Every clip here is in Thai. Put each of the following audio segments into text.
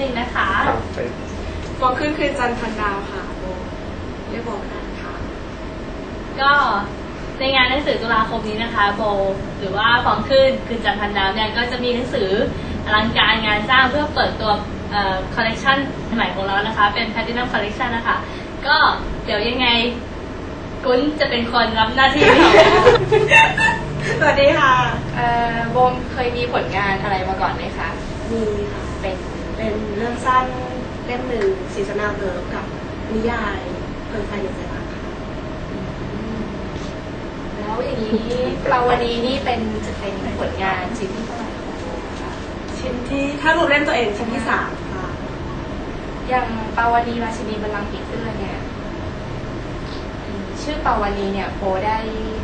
นะนำตัวนิดนึงนะคะครับไปฟองขึ้นคือจันทร์พันดาวค่ะโบเรียกโบก็ได้ค่ะ ก็ในงานหนังสือตุลาคมนี้นะคะ โบหรือว่าฟองขึ้นคือจันทร์พันดาวเนี่ยก็จะมีหนังสืออลังการงานสร้างเพื่อเปิดตัวคอลเลกชันใหม่ของเรานะคะ เป็น Platinum Collection นะคะ ก็เดี๋ยวยังไงกุ้นจะเป็นคนรับหน้าที่ของสวัสดีค่ะ เอ่อโบมเคยมีผลงานอะไรมาก่อนไหมคะ มีค่ะ เป็น เป็นเรื่องสั้นเล่มหนึ่งซีซันาเบิร์กับนิยายเพลินไฟในใจรักค่ะแล้วอย่างนี้ปาวนีนี่เป็นจะเป็นผลงานชิ้นที่เท่าไหร่ของโบมคะชิ้นที่ถ้ารวมเล่มตัวเองชิ้นที่สามค่ะอย่างปาวนีราชินีบัลลังก์ผีเสื้อเนี่ยอืมชื่อปาวนีเนี่ยโบได้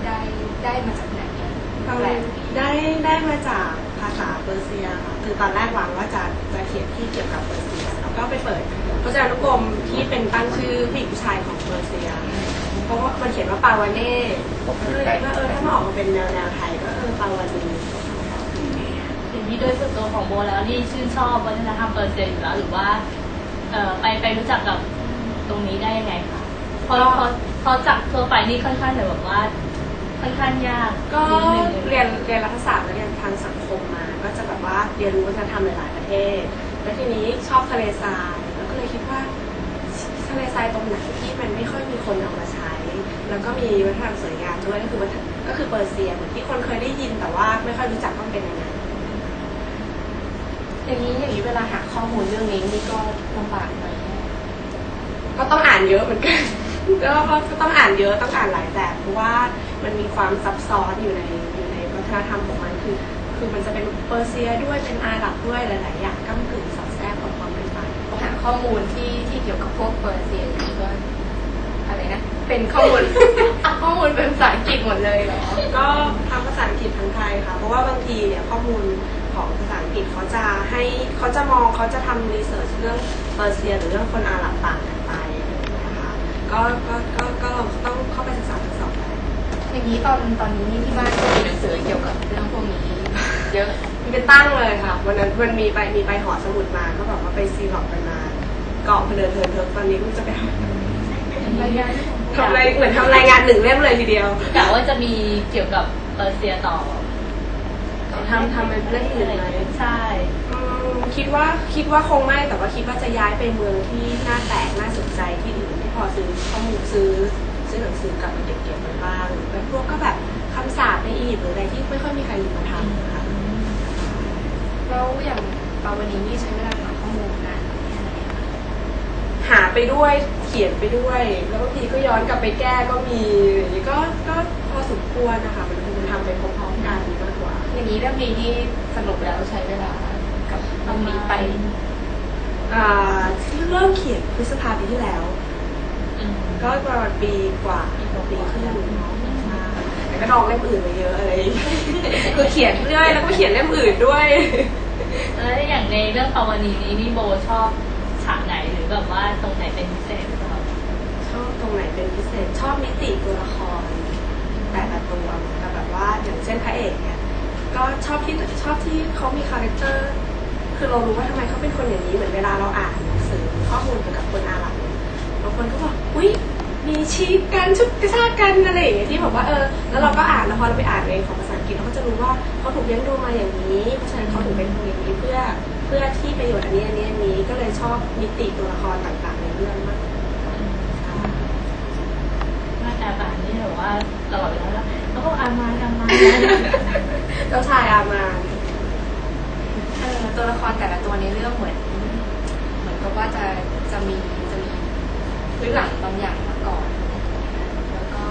ได้ได้มาจากไหนอะแปลกดีได้ได้มาจากภาษาเปอร์เซียค่ะคือตอนแรกหวังว่าจะจะเขียนที่เกี่ยวกับเปอร์เซีย แล้วก็ไปเปิดพจนานุกรมที่เป็นตั้งชื่อผู้หญิงผู้ชายของเปอร์เซีย เพราะว่ามันเขียนว่าปาวาเน่ก็เลยคิดว่าเออถ้ามันออกมาเป็นแนวแนวไทยก็เออปาวานีสิ่งที่โดยส่วนตัวของโบแล้วนี่ชื่นชอบวัฒนธรรมเปอร์เซียอยู่แล้วหรือว่าเอ่อไปไปรู้จักกับตรงนี้ได้ยังไงคะเพราะเพราะเพราะจากตัวไปนี่ค่อนข้างจะแบบว่าค่อนข้างยากก็นิดนึงเรียนเรียนรัฐศาสตร์และเรียน ทางสังคมมา ก็จะแบบว่าเรียนรู้วัฒนธรรมหลายๆประเทศ แล้วทีนี้ชอบทะเลทรายแล้วก็เลยคิดว่าทะเลทรายตรงไหนที่มันไม่ค่อยมีคนเอามาใช้ แล้วก็มีวัฒนธรรมสวยงามด้วยก็คือวัฒนก็คือเปอร์เซียเหมือนที่คนเคยได้ยินแต่ว่าไม่ค่อยรู้จักว่ามันเป็นยังไงอย่างนี้อย่างนี้เวลาหาข้อมูลเรื่องนี้นี่ก็ลำบากไหมก็ต้องอ่านเยอะเหมือนกันก็ก็ต้องอ่านเยอะต้องอ่านหลายแบบเพราะว่ามันมีความซับซ้อนอยู่ใน อยู่ในวัฒนธรรมของมันคือ คือมันจะเป็นเปอร์เซียด้วยเป็นอาหรับด้วยหลาย ๆ อย่างก้ากึ่งสอดแทรกกับความเป็นไปหาข้อมูลที่ที่เกี่ยวกับพวกเปอร์เซียนี่ก็อะไรนะ เป็นข้อมูล ข้อมูลเป็นภาษาอังกฤษหมดเลยเหรอ ก็ทั้งภาษาอังกฤษทั้งไทยค่ะ เพราะว่าบางทีเนี่ยข้อมูลของภาษาอังกฤษเขาจะให้เขาจะมองเขาจะทำรีเสิร์ชเรื่องเปอร์เซีย หรือเรื่องคนอาหรับต่างกันไปนะคะก็ก็ก็ก็เราต้อง นี้ตอนตอนนี้นี่ที่บ้านก็มีหนังสือเกี่ยวกับเรื่องพวกนี้เยอะมันเป็นตั้งเลยค่ะวันนั้นมันมีไปมีไปหอสมุดมาก็แบบว่าไปซีล็อกกันมาเกาะเพลินเทินเทินตอนนี้ก็จะไปทำรายงานทำอะไรเหมือนทำรายงานหนึ่งเล่มเลยทีเดียวกะว่าจะมีเกี่ยวกับเปอร์เซียต่อทำทำเป็นเรื่องอื่นไหมใช่อืมคิดว่าคิดว่าคงไม่แต่ว่าคิดว่าจะย้ายไปเมืองที่น่าแปลกน่าสนใจที่อื่นที่พอซื้อข้อมูลซื้อ ซื้อหนังสือกลับมาเก็บเก็บไว้บ้างเป็นพวกก็แบบคำสาปในอียิปต์หรืออะไรที่ไม่ค่อยมีใครหยิบมาทำค่ะแล้วอย่างปาวนีนี่ใช้เวลาหาข้อมูลนานแค่ไหนอะคะหาไปด้วยเขียนไปด้วย แล้วบางทีก็ย้อนกลับไปแก้ก็มีอย่างนี้ก็ก็พอสมควรนะคะมันมันทำไปพร้อมๆกันมากกว่า อย่างนี้เรื่องนี้นี่สรุปแล้วใช้เวลากับเรื่องนี้ไปอ่าเริ่มเขียนพฤษภาปีที่แล้วอืม ก็ประมาณปีกว่าปีครึ่งใช่แต่ก็ดองเล่มอื่นไปเยอะอะไรอย่างเงี้ยคือเขียนเรื่อยแล้วก็เขียนเล่มอื่นด้วยแล้วอย่างในเรื่องปาวนีนี้นี่โบชอบฉากไหนหรือแบบว่าตรงไหนเป็นพิเศษสำหรับชอบตรงไหนเป็นพิเศษ ชอบมิติตัวละคร แต่ละตัวแต่แบบว่าอย่างเช่นพระเอกเนี่ยก็ชอบที่ชอบที่เขามีคาแรคเตอร์คือเรารู้ว่าทำไมเขาเป็นคนอย่างนี้เหมือนเวลาเราอ่านหนังสือข้อมูลเกี่ยวกับคนอาหรับเนี่ยบางคนก็บอก อุ้ย มีชีพกันชุดกระชากกันอะไรอย่างเงี้ยที่แบบว่าเออแล้วเราก็อ่านแล้วพอเราไปอ่านเองของภาษาอังกฤษเราก็จะรู้ว่าเขาถูกเลี้ยงดูมาอย่างนี้เพราะฉะนั้นเขาถึงเป็นคนอย่างนี้เพื่อเพื่อที่ประโยชน์อันนี้อันนี้อันนี้ก็เลยชอบมิติตัวละครต่างๆในเรื่องมากใช่หน้าตาบานนี่แบบว่าตลอดเวลาแล้วแล้วก็อามาอามาเจ้าชายอามาเออตัวละครแต่ละตัวในเรื่องเหมือน เหมือนกับว่าจะจะมีจะมี พื้นหลังบางอย่างมาก่อน แล้วก็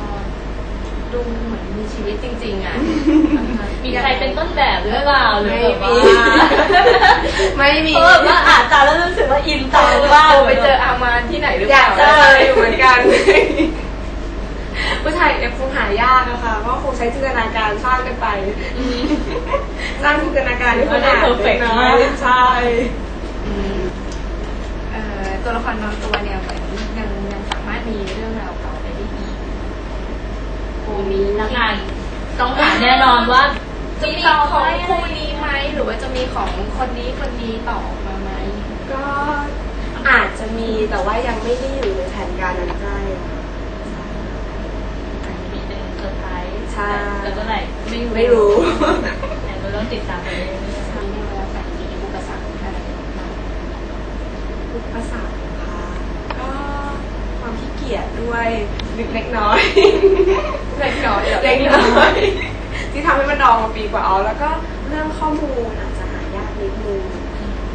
ดูเหมือนมีชีวิตจริงๆอะ มีใครเป็นต้นแบบหรือเปล่าหรือแบบว่าไม่มีเออว่าอ่านตามแล้วรู้สึกว่าอินตามมากโบไปเจออามานที่ไหนหรือเปอยาล่ากเจออยู่เหมือนกัน ผู้ชายเอฟคงหายากอะค่ะเพราะคงใช้จินตนาการสร้างกันไปอืมสร้างจินตนาการให้คนอ่านมันได้ perfect น้อมายกใช่อืมเอ่อตัวละครบางตัวเนี่ยเห มือนยังยังสามารถมีเรื่องราวต่อไปได้อีกโอ้มีนักงานต้องหาแน่นอนว่าจะมีของคู่นี้ไหมหรือว่าจะมีของคนนี้คนนี้ต่อมาไหมก็อาจจะมีแต่ว่ายังไม่ได้อยู่ในแผนการนั้นใกล้ค่ะมีเป็นเซอร์ไพรส์ใช่แต่เมื่อไหร่ไม่ไม่รู้แต่ก็ต้องติดตามไปเรื่อยทำให้เราแต่มีอุปสรรคอะไรบ้างอุปสรรคนะคะก็ความขี้เกียจด้วยเล็กน้อยเล็กน้อยเหรอเล็กน้อย ที่ทำให้มันดองมาปีกว่าเอาแล้วก็เรื่องข้อมูลอาจจะหายากนิดนึง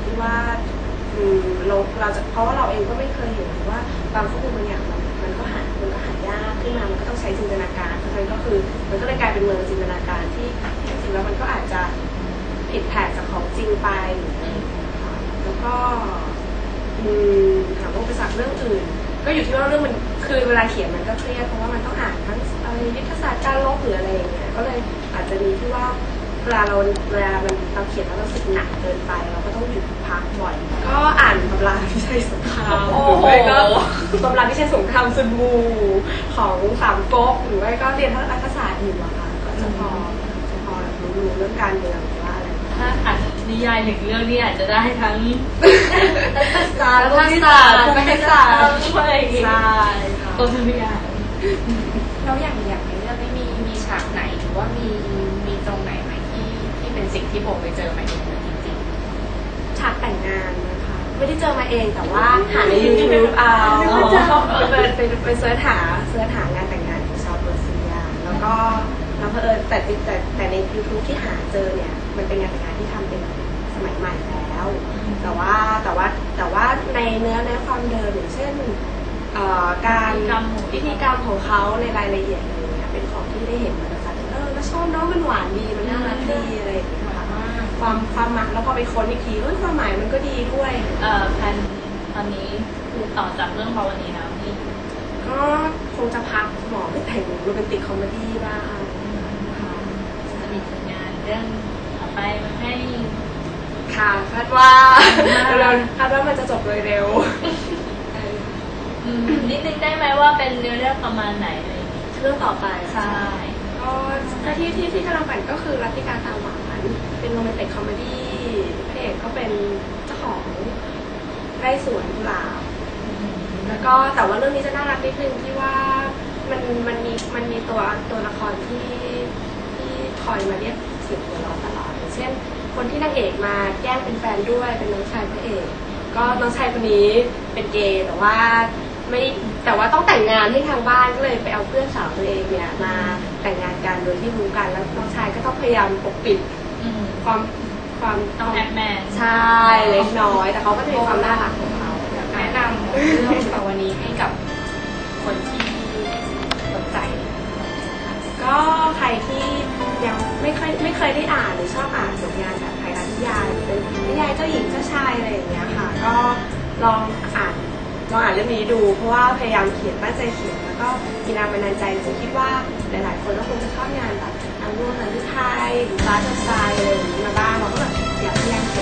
ที่ว่าอืมเราเราจะเพราะว่าเราเองก็ไม่เคยเห็นว่าบางข้อมูลบางอย่างมันมันก็หามันก็หายากขึ้นมามันก็ต้องใช้จินตนาการเพราะฉะนั้นก็คือมันก็เลยกลายเป็นเมืองจินตนาการที่จริงๆแล้วมันก็อาจจะผิดแผกจากของจริงไปค่ะแล้วก็อืมถามว่าอุปสรรคเรื่องอื่น ก็อยู่ที่ว่าเรื่องมันคือเวลาเขียนมันก็เครียดเพราะว่ามันต้องอ่านทั้งอะไรยุทธศาสตร์การลบหรืออะไรอย่างเงี้ยก็เลยอาจจะมีที่ว่าเวลาเราเวลามันเราเขียนแล้วเรารู้สึกหนักเกินไปเราก็ต้องหยุดพักบ่อย ก็อ่านตำราพิชัยสงครามโอ้หรือโหไม่ก็ตำราพิชัยสงครามซุนมูของสามก๊กหรือไม่ก็เรียนทัศนศาสตร์อยู่อะค่ะก็จะพอจะพอรู้เรื่องการเมือง ถ้าอ่านนิยายหนึ่งเรื่องนี่อาจจะได้ทั้งศาสตร์รัฐศาสตร์ภูมิศาสตร์อะไรอย่างเงี้ยใช่ค่ะตัวทุกอย่างแล้วอย่างอย่างในเรื่องนี้มีมีฉากไหนหรือว่ามีมีตรงไหนไหมที่ที่เป็นสิ่งที่โบไปเจอมาในเรื่องจริงฉากแต่งงานนะคะไม่ได้เจอมาเองแต่ว่าหาใน YouTube เอาไปไปไปเสิร์ชหาเสิร์ชหางานแต่งงานของชาวเปอร์เซียแล้วก็แล้วเพอเอิญแต่แต่แต่ใน YouTube ที่หาเจอเนี่ย มันเป็นงานแต่งงานที่ทำเป็นสมัยใหม่แล้ว แต่ว่าแต่ว่าแต่ว่าในเนื้อเนื้อความเดิมอย่างเช่นเอ่อการพิธีกรรมของเขาในรายละเอียดอะไรอย่างเงี้ยเป็นของที่ได้เห็นมาแล้วค่ะเออแล้วชอบเน้องมันหวานดีมันน่ารักดีอะไรอย่างเงี้ยค่ะความความหมายแล้วพอไปค้นอีกทีเอ้ยความหมายมันก็ดีด้วยเอ่อแพนตอนนี้คือต่อจากเรื่องภาวนีแล้วนี่ก็คงจะพักหมอไปแต่งโรแมนติกคอมเมดี้บ้างค่ะจะมีผลงานเรื่องต่อ ไปมาให้ ค่ะคาดว่าเราคาดว่ามันจะจบโดยเร็ว อืมนิดนึงได้ไหมว่าเป็นเนื้อเรื่องประมาณไหนอะไรอย่างเงี้ยเรื่องต่อไปใช่ ก็ก็ที่ที่ที่กำลังปั่นก็คือรัติการตาหวานเป็นโรแมนติกคอมเมดี้พระเอกก็เป็นเจ้าของไร่สวนกุหลาบแล้วก็แต่ว่าเรื่องนี้จะน่ารักนิดนึงที่ว่ามันมันมีมันมีตัวตัวละครที่ที่คอยมาเรียกเสียงหัวเราะตลอดอย่าง เช่น คนที่นางเอกมาแกล้งเป็นแฟนด้วยเป็นน้องชายพระเอกก็น้องชายคนนี้เป็นเกย์แต่ว่าไม่แต่ว่าต้องแต่งงานให้ทางบ้านก็เลยไปเอาเพื่อนสาวตัวเองเนี่ยมาแต่งงานกันโดยที่รู้กันแล้วน้องชายก็ต้องพยายามปกปิดอืมความความต้องแอปแมนใช่เล็กน้อย แต่เขาก็จะมีความน่ารักของเขาๆอยากแนะนำเรื่องภาวนีให้กับคนที่สนใจ ก็ใครที่ยังไม่เคยไม่เคยได้อ่า นหรือชอบอ่านผลงานแบบไทยรัฐนิยายเป็นนิยายเจ้าหญิงเจ้าชายอะไรอย่างเงี้ยค่ะ ก็ลองอ่านลองอ่านเรื่องนี้ดู เพราะว่าพยายามเขียนตั้งใจเขียนแล้วก็มีแรงบันดาลใจจะคิดว่าหลาย ๆ คนก็คงจะชอบงานแบบอันรุ่นหรือไทยหรือฟ้าเจ้าชายอะไรอย่างนี้มาบ้างเราก็แบบอยากพยายามเขียน